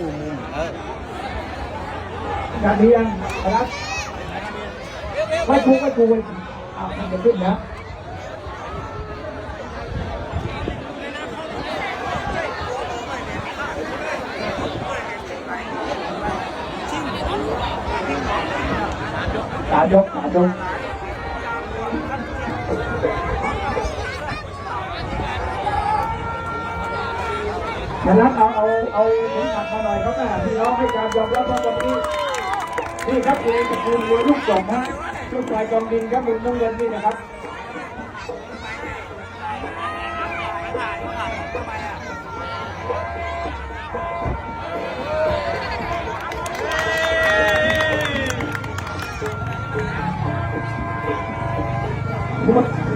มุมมุมเออการเรียนนะครับไม่ครูไม่ครูอ่ามันจะขึ้นนะสายกสาย ฉะนั้นเอาเอาเอาเข็มขัดมาหน่อยครับแม่พี่น้องให้การยอมรับว่าวันนี้นี่ครับเอตระกูลวัวลูกจบฮะลูกชายกองดินครับมุมน้ำเงินนี่นะครับ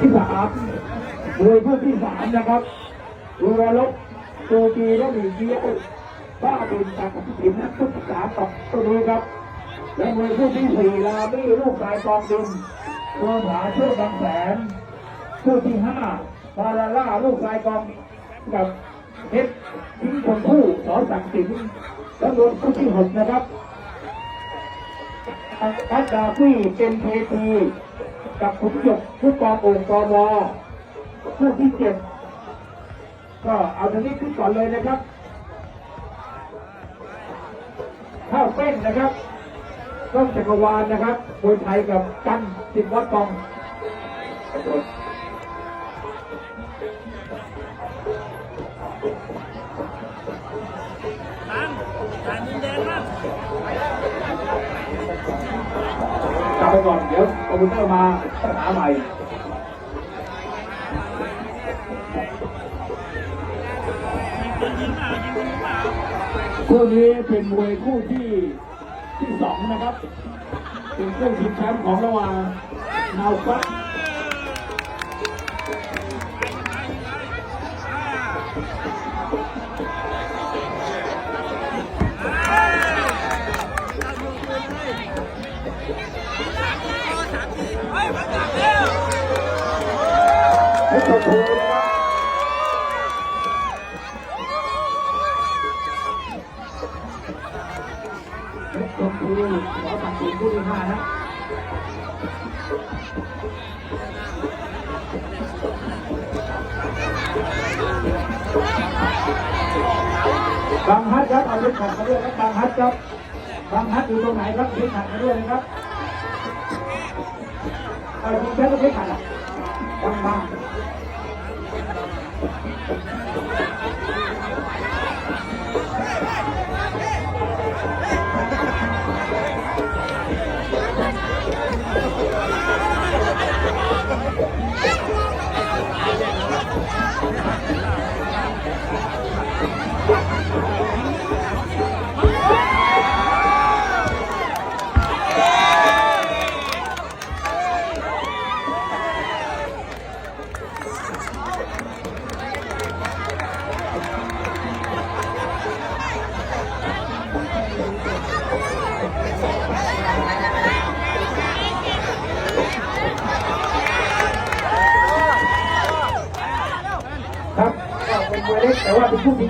ที่สามมวยคู่ที่สามนะครับวัวลบ โจกีและหมีเกี้ยวบ้าบินจากสินนักทุกสามต่อตัวนี้ครับ และมวยคู่ที่สี่ลาบี้ลูกชายกองดินตัวผาเชื่อบางแสนคู่ที่ห้าปาราล่าลูกชายกองกับเพชรทิ้งคนคู่สอสังสิงห์และรวมคู่ที่หกนะครับพัดดาฟี่เป็นเทพีกับขุนหยกผู้กององกมคู่ที่เจ็ด ก็เอาทางนี้ขึ้นก่อนเลยนะครับข้าวเป้นนะครับต้องจักรวาลนะครับมวยไทยกับกันสิบวัดกองตั้งการดินแดงมากกลับไปก่อนเดี๋ยวคอมพิวเตอร์มาปัญหาใหม่ คู่นี้เป็นมวยคู่ที่ที่สองนะครับ เป็นคู่ชิงแชมป์ของระหว่างนาวฟัดเพชรชมพูนะครับเพ ชรชมพูขอตัดสินคู่ที่ห้านะบางฮัทครับเอาเล็กขัดมาด้วยครับบางฮัทครับบางฮัทอยู่ตรงไหนครับเล็กขัดมาด้วยนะครับเอาจริงแค่ต้องเล็กขัดอะบางบาง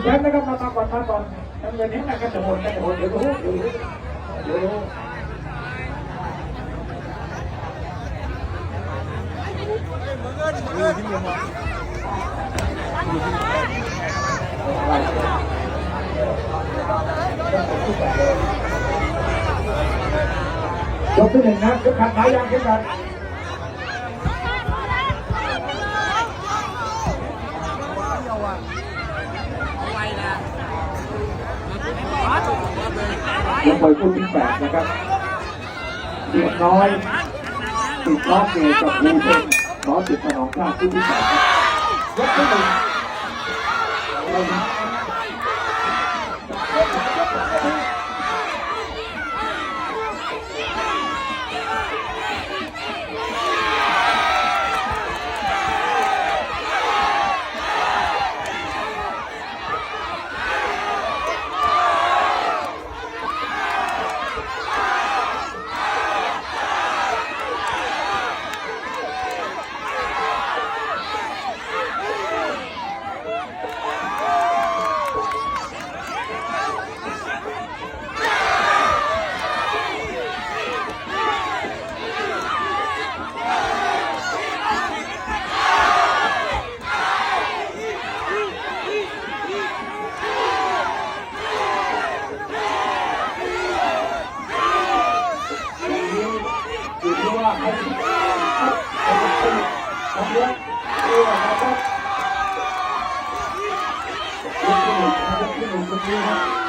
แต่ว่าเป็นผู้ชิงแชมป์นะครับมามาก่อนมาก่อนน้ำเงินนี้นะครับจะหมดจะหมดเดี๋ยวรู้เดี๋ยวรู้เดี๋ยวรู้ยกที่หนึ่งนะยกขัดหายางขึ้นกัน ไวนะ ยกไปคู่ที่แปดนะครับเด็กน้อยติดล้อเกย์กับลูเก็ตล้อติดสนองข้าคู่ที่แปดครับยกที่หนึ่ง Thank you.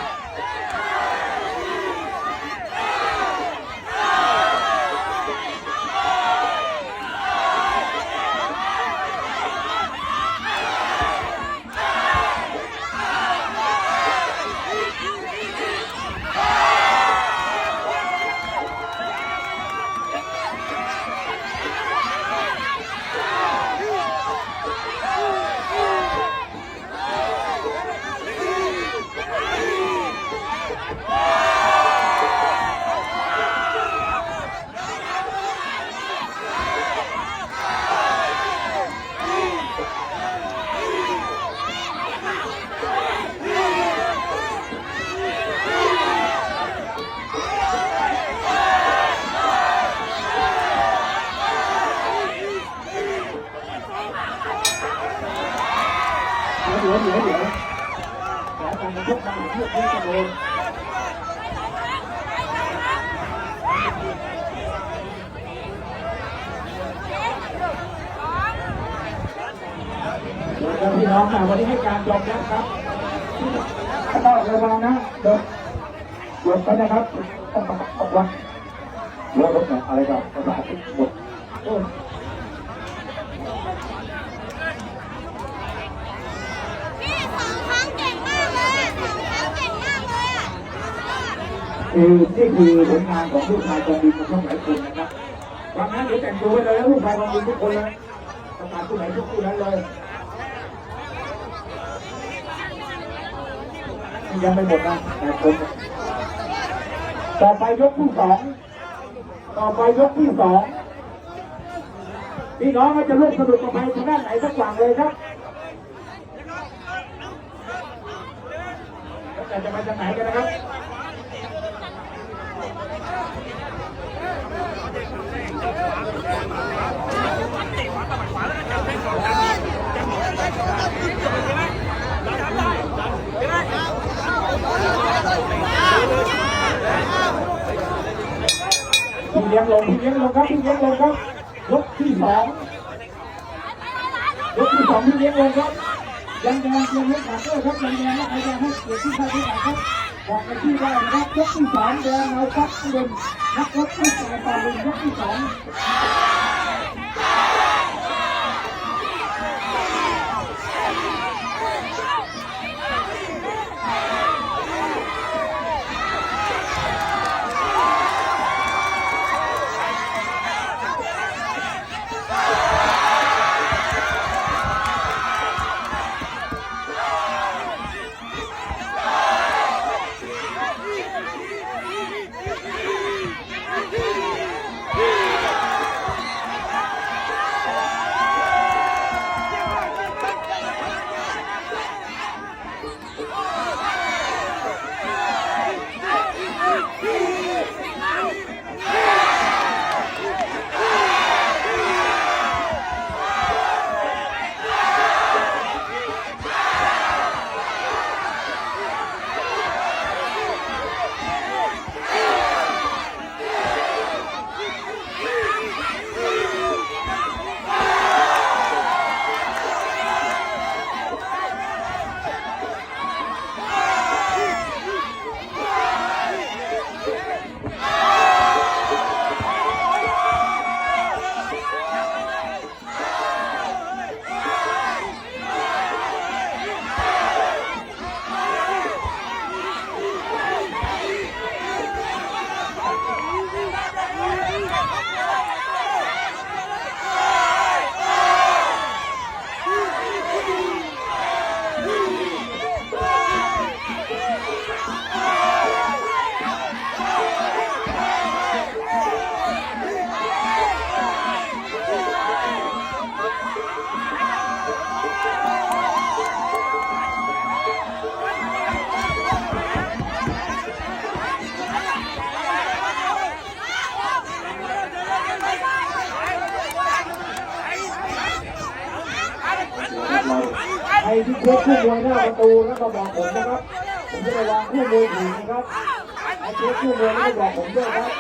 เดี๋ยวเดี๋ยวเดี๋ยวเดี๋ยวแล้วการยกมาเพื่อเพื่อจะโดนแล้วพี่น้องค่ะวันนี้ให้การยอมรับครับต้องระวังนะเดินหลบไปนะครับต้องประกาศวัดรถรถเนี่ยอะไรกับประกาศหมดโอ้ย พี่สองครั้งเก่งมากเลยสองครั้งเก่งมากเลยอะ คือนี่คือผลงานของลูกชายกองบินของช่องหลายคนนะครับวันนั้นเดี๋ยวแต่งตัวไปเลยแล้วลูกชายกองบินทุกคนเลยประกาศผู้ไหนทุกผู้นั้นเลยยังไม่หมดนะแต่คนต่อไปยกที่สองต่อไปยกที่สองพี่น้องก็จะร่วมสนุกกับไปทางด้านไหนสักฝั่งเลยครับจะไปทางไหนกันนะครับ พี่เลี้ยงลงพี่เลี้ยงลงครับพี่เลี้ยงลงครับยกที่สองยกที่สองพี่เลี้ยงลงครับยังแดงเตรียมเลี้ยงขาดด้วยครับยังแดงและใครแดงให้เกียรติที่ใครที่ไหนครับบอกกันที่ได้นะครับยกที่สองแดงเอาครับที่เดินนักรบที่สายต่อลงยกที่สอง ชคคู่มวยหน้าประตูแล้วก็บอกผมนะครับผมจะไปวางคู่มวยถึงนะครับครเช็คคู่มวยแล้วก็บอกผมด้วยครับ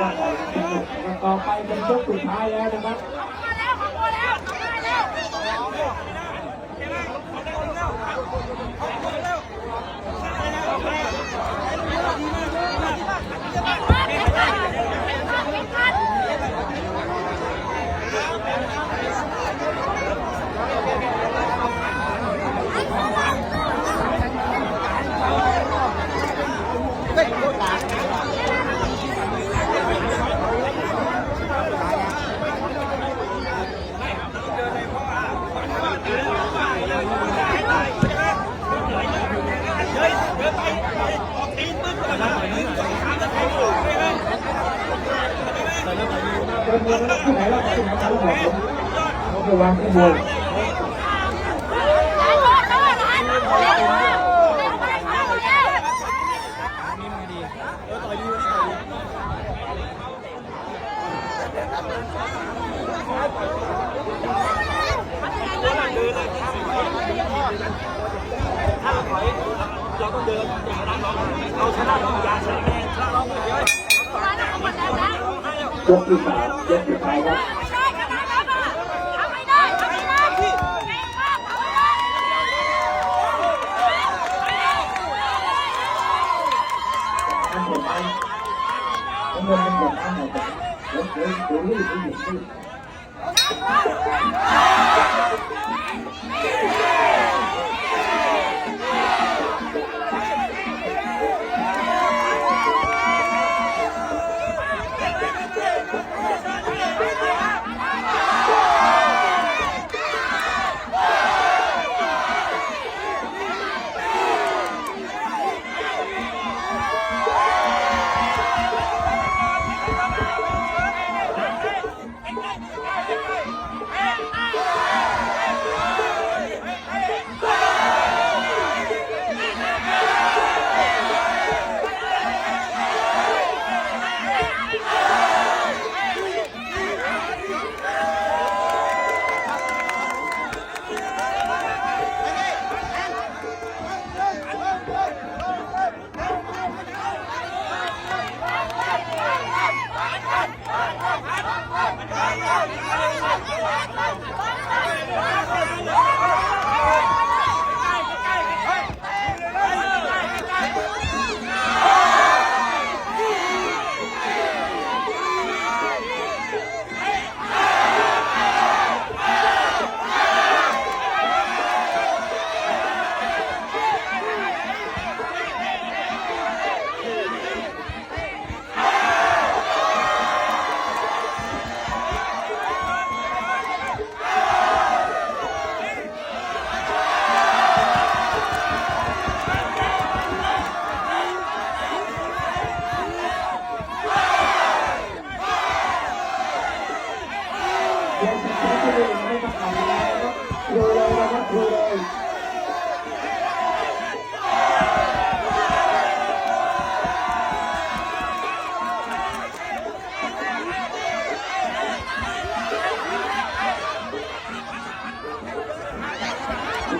ว่าไปสนต่อไปเป็นยกสุดท้ายแล้วนะครับ ที่ไหนแล้วที่ไหนกันแล้วผมเขาไปวางที่มวยเอาชนะน้องยาชนะแม่ชนะน้องเยอะยกที่สามยกที่ท้ายครับ อันเดียวกันอันเงินเป็นหมดอันไหนกันเดี๋ ยวเดี๋ยวเดี๋ยวรีบรี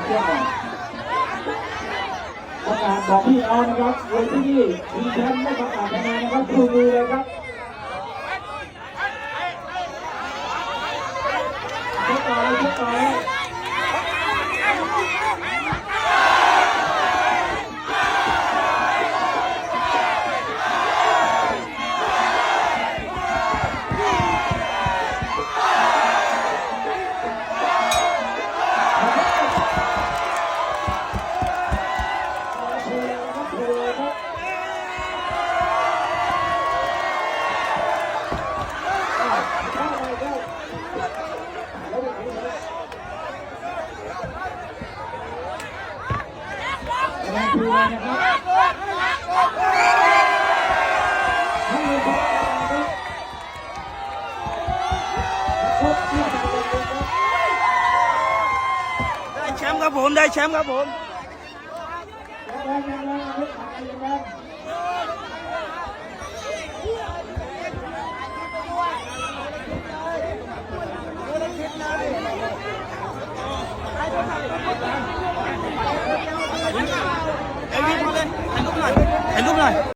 สุดยอดประกาศบอกพี่น้องนครับเวทีนี้มีแชมป์ไม่ประกาศคะแนนนะครับชูมือเลยครับชกต่อเลยชกต่อเลย ผมได้แชมป์ครับผมไอ้วิทย์มาเลยถ่ายรูปหน่อยถ่ายรูปหน่อย